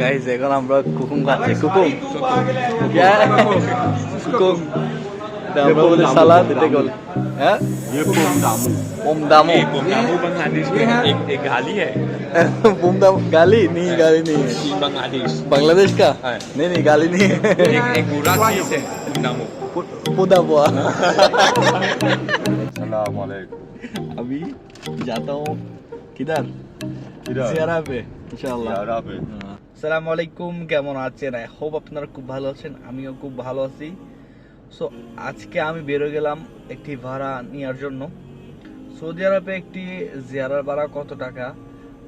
Guys এখন আমরা কুকুম খাচ্ছি কুকুম क्या কুকুম আমরা বলে সালাদ এটা বলে হ্যাঁ ये पोम दामू ओम दामो ये पोम दामू बांग्लादेश में एक एक गाली है ओम दामो गाली नहीं गाली नहीं है ये बांग्लादेश बांग्लादेश का हाँ। नहीं नहीं गाली नहीं है एक एक बुरा चीज है पोम दामू पुदा बुआ सलाम वालेकुम अभी जाता हूँ किधर किधर? जियारा पे इंशाल्लाह यारा पे সালামু আলাইকুম কেমন আছেন? আই হোপ আপনারা খুব ভালো আছেন, আমিও খুব ভালো আছি। সো আজকে আমি বেরো গেলাম একটি ভাড়া নেওয়ার জন্য। সৌদি আরবে একটি জিয়ারার ভাড়া কত টাকা?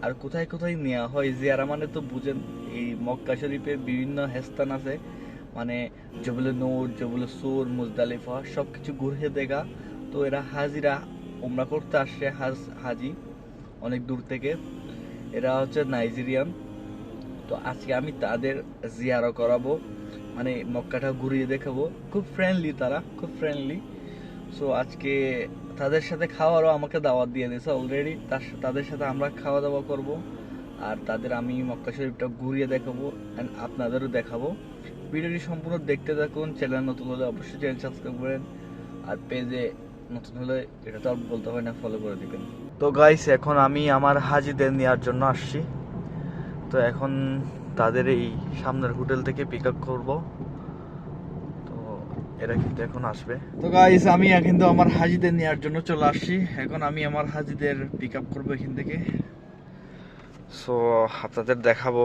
আর কোথায় কোথায় নেওয়া হয়? জিয়ারা মানে তো বুঝেন, এই মক্কা শরীফে বিভিন্ন হেস্তান আছে। মানে জবলে নূর জবলে সুর মুজদালিফা সব কিছু ঘুরে দেখা। তো এরা হাজিরা ওমরা করতে আসছে হাজ, হাজি, অনেক দূর থেকে। এরা হচ্ছে নাইজেরিয়ান। তো আজকে আমি তাদের জিয়ারা করাবো মানে মক্কাটা ঘুরিয়ে দেখাবো। খুব ফ্রেন্ডলি তারা, খুব ফ্রেন্ডলি সো আজকে তাদের সাথে খাওয়ারও আমাকে দাওয়াত দিয়ে দিয়েছে অলরেডি তার তাদের সাথে আমরা খাওয়া দাওয়া করব। আর তাদের আমি মক্কা শরীফটা ঘুরিয়ে দেখাবো অ্যান্ড আপনাদেরও দেখাবো। ভিডিওটি সম্পূর্ণ দেখতে থাকুন চ্যানেল নতুন হলে অবশ্যই চ্যানেল সাবস্ক্রাইব করেন। আর পেজে নতুন হলে এটা তো বলতে হয় না ফলো করে দিবেন। তো গাইস এখন আমি আমার হাজিদের নেওয়ার জন্য আসছি। তো এখন তাদের এই সামনের হোটেল থেকে পিক আপ করব। তো এরা কিন্তু এখন আসবে। তো গাইস আমি কিন্তু আমার হাজিদের নেওয়ার জন্য চলে আসছি। এখন আমি আমার হাজিদের পিক আপ করব এখান থেকে। সো আপনাদের দেখাবো।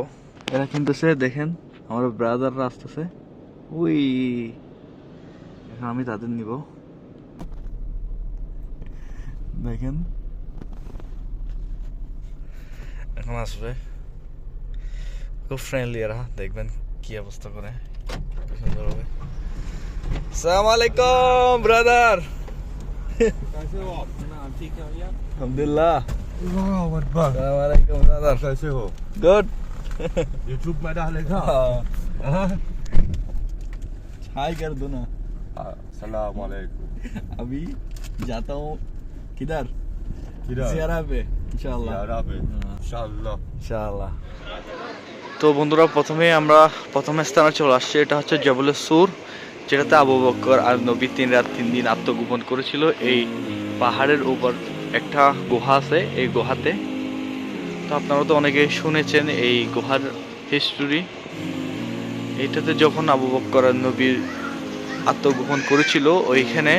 এরা কিন্তু সে দেখেন, আমার ব্রাদাররা আসতেছে। ওই এখন আমি তাদের নিব। দেখেন। এখন আসবে। খুব ফ্রেন্ডলি এরা দেখবেন কি অবস্থা করে কি সুন্দর হবে সালাম আলাইকুম ব্রাদার कैसे हो आप नाम ठीक है भैया আলহামদুলিল্লাহ वाह अकबर সালাম আলাইকুম ব্রাদার कैसे हो गुड यूट्यूब में डालेगा हाय कर दो ना सलाम वालेकुम अभी जाता हूँ किधर किधर जियारा पे इंशाल्लाह यारा पे हाँ। इंशाल्लाह ইনশাআল্লাহ তো বন্ধুরা প্রথমে আমরা প্রথম স্থানে চলে আসছি। এটা হচ্ছে জবলের সুর, যেটাতে আবু বক্কর আর নবী তিন রাত তিন দিন আত্মগোপন করেছিল। এই পাহাড়ের উপর একটা গুহা আছে, এই গুহাতে। তো আপনারা তো অনেকে শুনেছেন এই গুহার হিস্টোরি এইটাতে যখন আবু বক্কর আর নবীর আত্মগোপন করেছিল, ওইখানে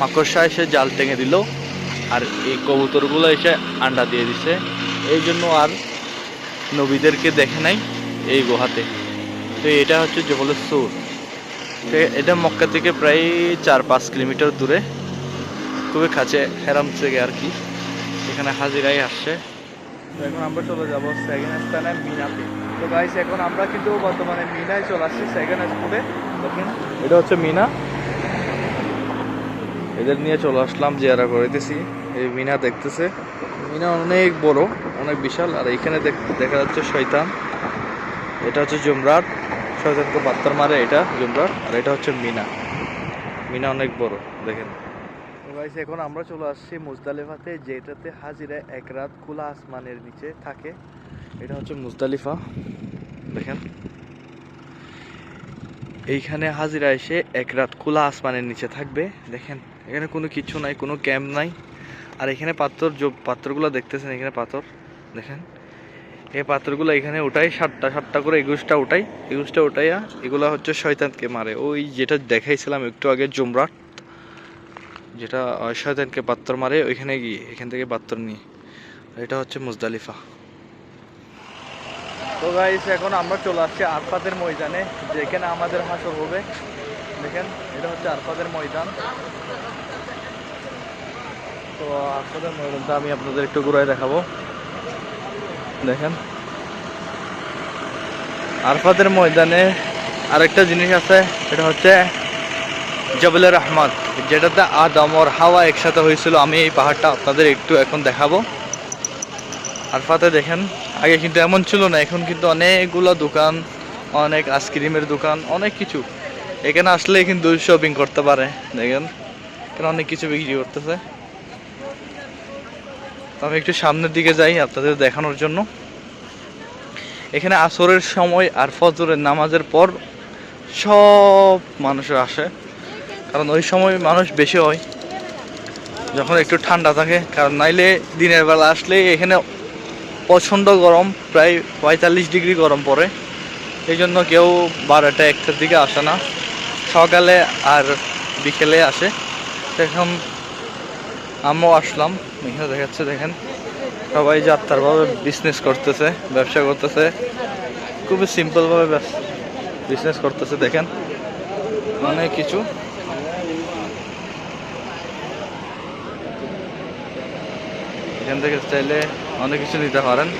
মাকড়সা এসে জাল টেঙে দিল, আর এই কবুতরগুলো এসে আন্ডা দিয়ে দিছে। এই জন্য আর নবীদেরকে দেখে নাই এই গুহাতে। তো এটা হচ্ছে জবলের সুর। এটা মক্কা থেকে প্রায় চার পাঁচ কিলোমিটার দূরে। খুবই কাছে, হেরাম থেকে আর কি। এখানে হাজিরাই আসছে। তো এখন আমরা চলে যাব সেকেন্ড স্থানে মিনাতে। তো গাইস এখন আমরা কিন্তু বর্তমানে মিনায় চলে আসছি সেকেন্ড স্কুলে। দেখেন, এটা হচ্ছে মিনা। এদের নিয়ে চলে আসলাম, জিয়ারা করিতেছি এই মিনা দেখতেছে। মিনা অনেক বড়, অনেক বিশাল। আর এইখানে দেখ- যাচ্ছে শয়তান। এটা হচ্ছে জুমরাট শয়তানকে পাত্তার মারে এটা জুমরাট আর এটা হচ্ছে মিনা। মিনা অনেক বড়, দেখেন। এখন আমরা চলে আসছি মুজদালিফাতে, যেটাতে হাজিরা এক রাত খোলা আসমানের নিচে থাকে। এটা হচ্ছে মুজদালিফা, দেখেন। এইখানে হাজিরা এসে এক রাত খোলা আসমানের নিচে থাকবে, দেখেন। এখানে কোনো কিছু নাই, কোনো ক্যাম্প নাই। আর এখানে পাথর যে পাথরগুলো দেখতেছেন, এখানে পাথর। দেখেন, এই পাথরগুলো এখানে উঠাই, সাতটা সাতটা করে একুশটা উঠাই। একুশটা উঠাইয়া এগুলো হচ্ছে শয়তানকে মারে। ওই যেটা দেখাইছিলাম একটু আগে, জুমরাট, যেটা শয়তানকে পাত্তর মারে, ওইখানে গিয়ে, এখান থেকে পাত্তর নিয়ে। এটা হচ্ছে মুজদালিফা। তো গাইস এখন আমরা চলে আসছি আরফাতের ময়দানে। যেখানে আমাদের হাসর হবে। দেখেন, এটা হচ্ছে আরফাতের ময়দান। তো আসলে ময়দানটা আমি আপনাদের একটু ঘুরাই দেখাবো। দেখেন। আরফাতের ময়দানে আরেকটা জিনিস আছে এটা হচ্ছে জবলের রহমান যেটাতে আদম আর হাওয়া একসাথে হয়েছিল। আমি এই পাহাড়টা আপনাদের একটু এখন দেখাবো। আরফাতে দেখেন, আগে কিন্তু এমন ছিল না, এখন কিন্তু অনেকগুলো দোকান, অনেক আইসক্রিমের দোকান, অনেক কিছু। এখানে আসলে কিন্তু শপিং করতে পারে, দেখেন। এখানে অনেক কিছু বিক্রি করতেছে। আমি একটু সামনের দিকে যাই আপনাদের দেখানোর জন্য। এখানে আসরের সময় আর ফজরের নামাজের পর সব মানুষের আসে, কারণ ওই সময় মানুষ বেশি হয়। যখন একটু ঠান্ডা থাকে, কারণ নাইলে দিনের বেলা আসলে এখানে প্রচণ্ড গরম, প্রায় পঁয়তাল্লিশ ডিগ্রি গরম পড়ে। এই জন্য কেউ বারোটা, একটার দিকে আসে না। সকালে আর বিকেলে আসে। এখন আমিও আসলাম। এখানে দেখাচ্ছে দেখেন। সবাই যাত্রাভাবে বিজনেস করতেছে ব্যবসা করতেছে। খুবই সিম্পলভাবে বিজনেস করতেছে দেখেন। অনেক কিছু। এখান থেকে চাইলে অনেক কিছু নিতে পারেন।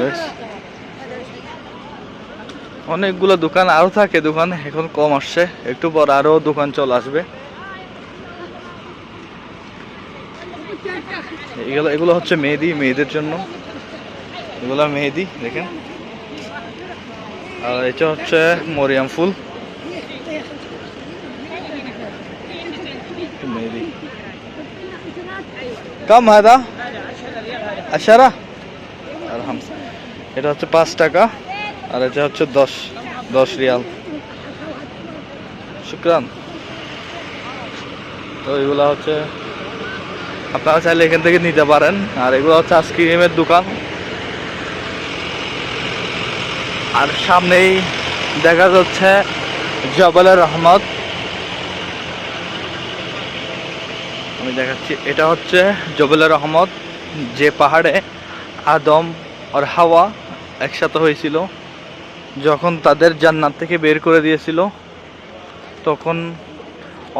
Guys, অনেকগুলো দোকান আরও থাকে, দোকান এখন কম আসছে। একটু পর আরও দোকান চলে আসবে। এগুলো এগুলো হচ্ছে মেহেদি মেয়েদের জন্য। এগুলো মেহেদি, দেখেন। আর এটা হচ্ছে মরিয়াম ফুল। মেহেদি। কম হাদা আশারা। আর এটা হচ্ছে পাঁচ টাকা। আর এটা হচ্ছে দশ দশ রিয়াল। শুক্রান। তো এগুলো হচ্ছে আপনারা চাইলে এখান থেকে নিতে পারেন। আর এগুলো হচ্ছে আইসক্রিমের দোকান। আর সামনেই দেখা যাচ্ছে জবলের রহমত। আমি দেখাচ্ছি, এটা হচ্ছে জবলের রহমত। যে পাহাড়ে আদম আর হাওয়া একসাথে হয়েছিল। যখন তাদের জান্নাত থেকে বের করে দিয়েছিল, তখন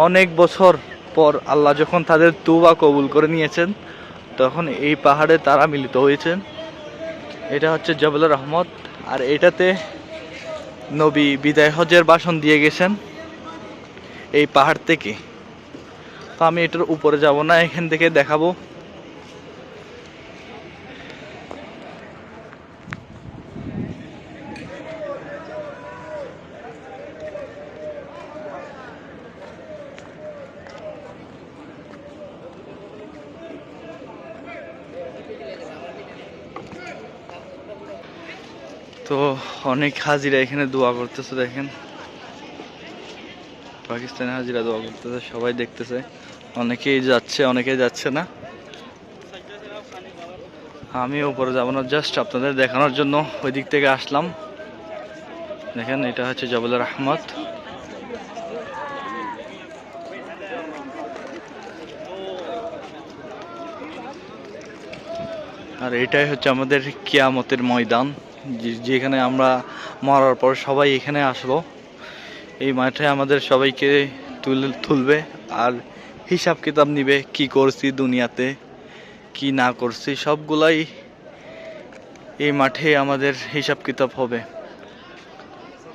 অনেক বছর পর আল্লাহ যখন তাদের তুবা কবুল করে নিয়েছেন, তখন এই পাহাড়ে তারা মিলিত হয়েছেন। এটা হচ্ছে জবলের রহমত, আর এটাতে নবী বিদায় হজের বাসন দিয়ে গেছেন এই পাহাড় থেকে। তো আমি এটার উপরে যাব না, এখান থেকে দেখাবো। তো অনেক হাজিরা এখানে দোয়া করতেছে, দেখেন। পাকিস্তানি হাজিরা দোয়া করতেছে, সবাই দেখতেছে। অনেকেই যাচ্ছে অনেকেই যাচ্ছে না। আমি উপরে যাব না জাস্ট আপনাদের দেখানোর জন্য ওই দিক থেকে আসলাম। দেখেন, এটা হচ্ছে জবলের আহমদ আর এটাই হচ্ছে আমাদের কিয়ামতের ময়দান। যেখানে আমরা মরার পর সবাই এখানে আসব এই মাঠে আমাদের সবাইকে তুলে, তুলবে আর হিসাব কিতাব নিবে কি করছি দুনিয়াতে, কি না করছি, সবগুলাই এই মাঠে আমাদের হিসাব কিতাব হবে।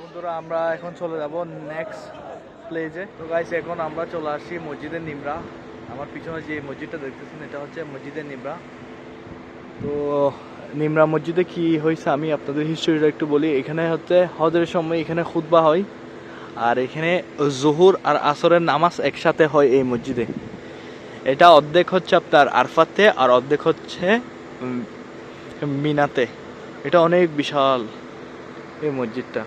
বন্ধুরা, আমরা এখন চলে যাব নেক্সট প্লেজে তো গাইস এখন আমরা চলে আসি মসজিদে নিমরা। আমার পিছনে যে মসজিদটা দেখতেছেন, এটা হচ্ছে মসজিদে নিমরা। তো নিমরা মসজিদে কি হয়েছে আমি আপনাদের হিস্টোরিটা একটু বলি। এখানে হচ্ছে হজের সময় এখানে খুতবা হয়। আর এখানে জহুর আর আসরের নামাজ একসাথে হয় এই মসজিদে। এটা অর্ধেক হচ্ছে আপনার আরফাতে আর অর্ধেক হচ্ছে মিনাতে। এটা অনেক বিশাল এই মসজিদটা।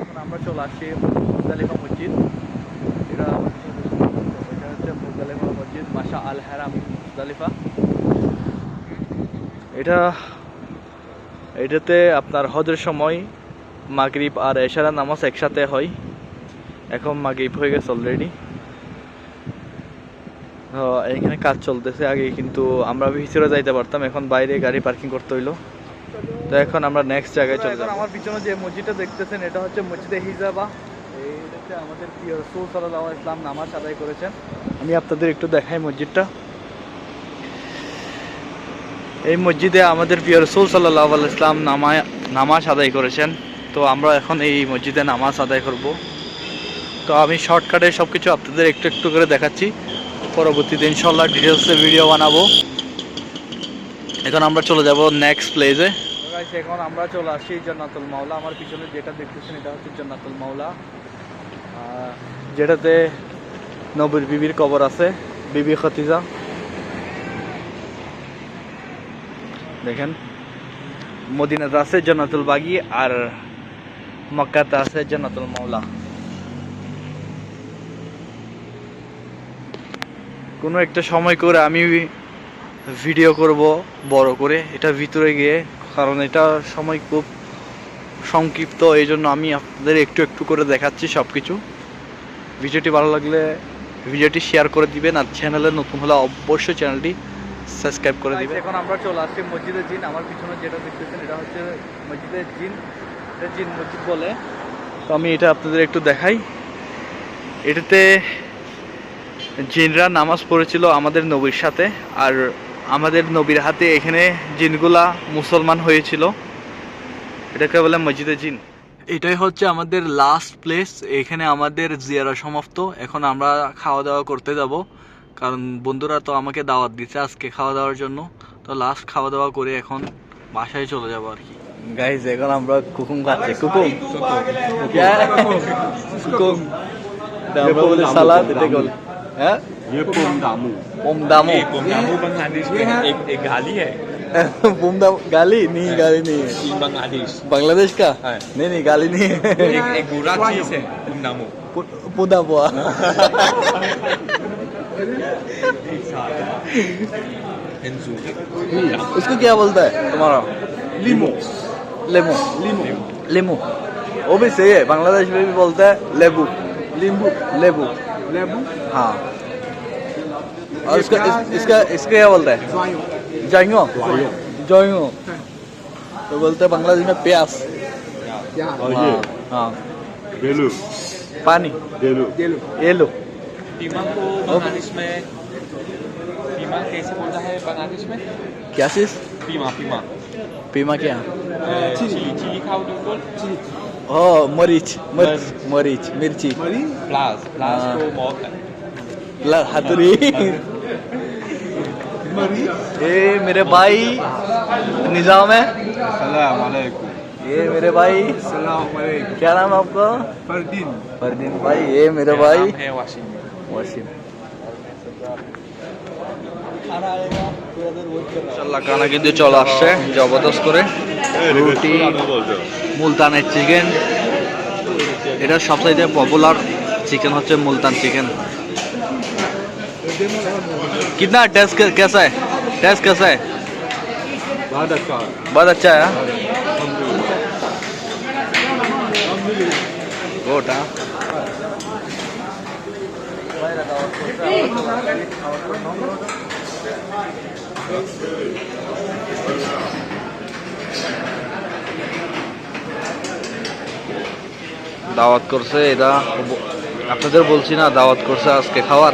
এখন আমরা চলে আসি মুজদালিফা মসজিদ। এটা হচ্ছে মুজদালিফা মসজিদ মাশা আল হারাম। মুজদালিফা এটা এটাতে আপনার হজের সময় মাগরিব আর এশারা নামাজ একসাথে হয়। এখন মাগরিব হয়ে গেছে অলরেডি এখানে কাজ চলতেছে আগে কিন্তু আমরা ভিতরে যাইতে পারতাম এখন বাইরে গাড়ি পার্কিং করতে হইল। তো এখন আমরা নেক্সট জায়গায় চলে যাব। আমার পিছনে যে মসজিদটা দেখতেছেন এটা হচ্ছে মসজিদে হিজাবা। এইটাতে আমাদের প্রিয় রসুল সাল্লাহ ইসলাম নামাজ আদায় করেছেন। আমি আপনাদের একটু দেখাই মসজিদটা। এই মসজিদে আমাদের প্রিয় রসুল সাল্লাহ ইসলাম নামায় নামাজ আদায় করেছেন। তো আমরা এখন এই মসজিদে নামাজ আদায় করব। তো আমি শর্টকাটে সব কিছু আপনাদের একটু একটু করে দেখাচ্ছি। পরবর্তীতে ইনশাল্লাহ ডিটেলসে ভিডিও বানাবো। এখন আমরা চলে যাব নেক্সট প্লেসে এখন আমরা চলে আসছি জন্নাতুল মাওলা। আমার পিছনে যেটা দেখতেছেন এটা হচ্ছে জান্নাতুল মাওলা। যেটাতে নবীর বিবির কবর আছে। বিবি খতিজা। মদিনাতে আছে জান্নাতুল বাগি আর মক্কাতে আছে জান্নাতুল মাওলা। কোনো একটা সময় করে আমি ভিডিও করব বড় করে। এটা ভিতরে গিয়ে, কারণ এটা সময় খুব সংক্ষিপ্ত এই জন্য আমি আপনাদের একটু একটু করে দেখাচ্ছি সব কিছু ভিডিওটি ভালো লাগলে ভিডিওটি শেয়ার করে দিবেন আর চ্যানেলে নতুন হলে অবশ্যই চ্যানেলটি সাবস্ক্রাইব করে দিবেন। এখন আমরা চলে আসছি মসজিদের জিন। আমার পিছনে যেটা দেখতেছেন এটা হচ্ছে মসজিদের জিন। এটা জিন মসজিদ বলে। তো আমি এটা আপনাদের একটু দেখাই। এটাতে জিনরা নামাজ পড়েছিল আমাদের নবীর সাথে আর আমাদের নবীর হাতে এখানে জিনগুলা মুসলমান হয়েছিল। এটাকে বলে মসজিদে জিন। এটাই হচ্ছে আমাদের লাস্ট প্লেস এখানে আমাদের জিয়ারা সমাপ্ত। এখন আমরা খাওয়া দাওয়া করতে যাব। কারণ বন্ধুরা তো আমাকে দাওয়াত দিচ্ছে আজকে খাওয়া দাওয়ার জন্য তো লাস্ট খাওয়া দাওয়া করে এখন বাসায় চলে যাব আর কি গাইজ এখন আমরা কুকুম খাচ্ছি কুকুম কুকুম আমরা বলি সালাদ এটা বলি হ্যাঁ ये पोम दामू ओम दामो ये पोम दामू बांग्लादेश में है। एक एक गाली है ओम दाम गाली नहीं गाली नहीं है ये बांग्लादेश बांग्लादेश का हाँ। नहीं नहीं गाली नहीं है एक एक बुरा चीज है पोम दामू पु- पुदा बुआ हिंसू उसको क्या बोलता है? तुम्हारा। लिमो लेमू लिमो लेमू वो भी सही है बांग्लादेश में भी बोलता है लेबू। लींबू लेबू। लेबू हाँ। और इसका इस, इसका इसका क्या बोलता है? जाइयो जाइयो। जाइयो तो बोलते हैं बांग्लादेश में प्यास। हाँ हाँ। बेलू। पानी। बेलू। बेलू ये को बांग्लादेश में पीमा कैसे बोलता है बांग्लादेश में? क्या चीज़? पीमा पीमा पीमा क्या? चिली चिली खाओ बिल्कुल ओ मरीच मरीच मरीच। मिर्ची प्लास प्लास हाँ। को मौत ला हाथुरी। ये मेरे भाई निज़ाम है। सलाम अलैकुम। ये मेरे भाई। सलाम अलैकुम। क्या नाम है आपका? फरदीन। फरदीन भाई ये मेरे भाई। है वाशिम। ওয়াসিম ইনশাল্লাহ কানা কিন্তু চলে আসছে জবরদস্ত করে রুটি মুলতানের চিকেন এটা সবচাইতে পপুলার চিকেন হচ্ছে মুলতান চিকেন कितना टेस्ट कैसा है टेस्ट कैसा है बहुत अच्छा है बहुत अच्छा है गुड हाँ দাওয়াত করছে এটা আপনাদের বলছি না দাওয়াত করছে আজকে খাওয়ার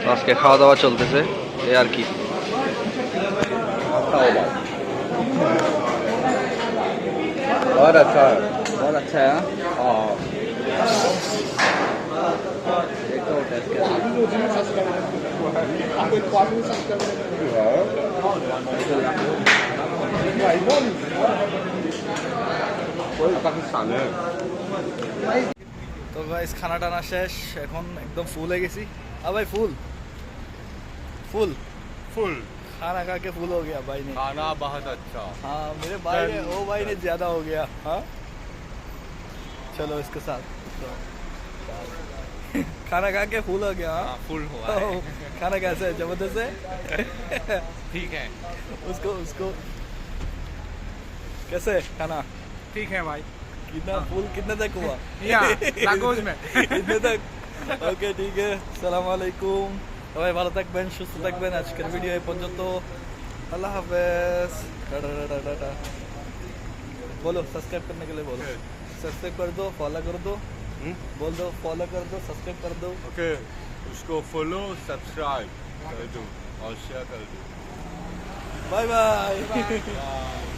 তো আজকে খাওয়া দাওয়া চলতেছে এই আর কি बहुत अच्छा है बहुत अच्छा है हाँ पाकिस्तान है তো গাইস খানা টানা শেষ এখন একদম ফুল হয়ে গেছি আ ভাই ফুল ফুল फुल खाना खा के फुल हो गया भाई ने खाना बहुत अच्छा हाँ मेरे भाई ने ओ भाई ने ज्यादा हो गया हाँ चलो इसके साथ तो, खाना खा के फुल हो गया हाँ फुल हुआ ओ, खाना कैसे है जबरदस्त है ठीक है उसको उसको कैसे है खाना ठीक है भाई कितना फुल कितने तक हुआ यहाँ, लागोज में। कितने तक ওকে ঠিক আছে সালাম আলাইকুম সবাই ভালো থাকবেন সুস্থ থাকবেন আজকের ভিডিও এই পর্যন্ত আল্লাহ হাফেজ টাটা টাটা টাটা बोलो सब्सक्राइब करने के लिए बोलो सब्सक्राइब कर दो बोल दो फॉलो कर दो सब्सक्राइब कर दो। ओके उसको फॉलो सब्सक्राइब कर दो और शेयर कर दो। Bye bye.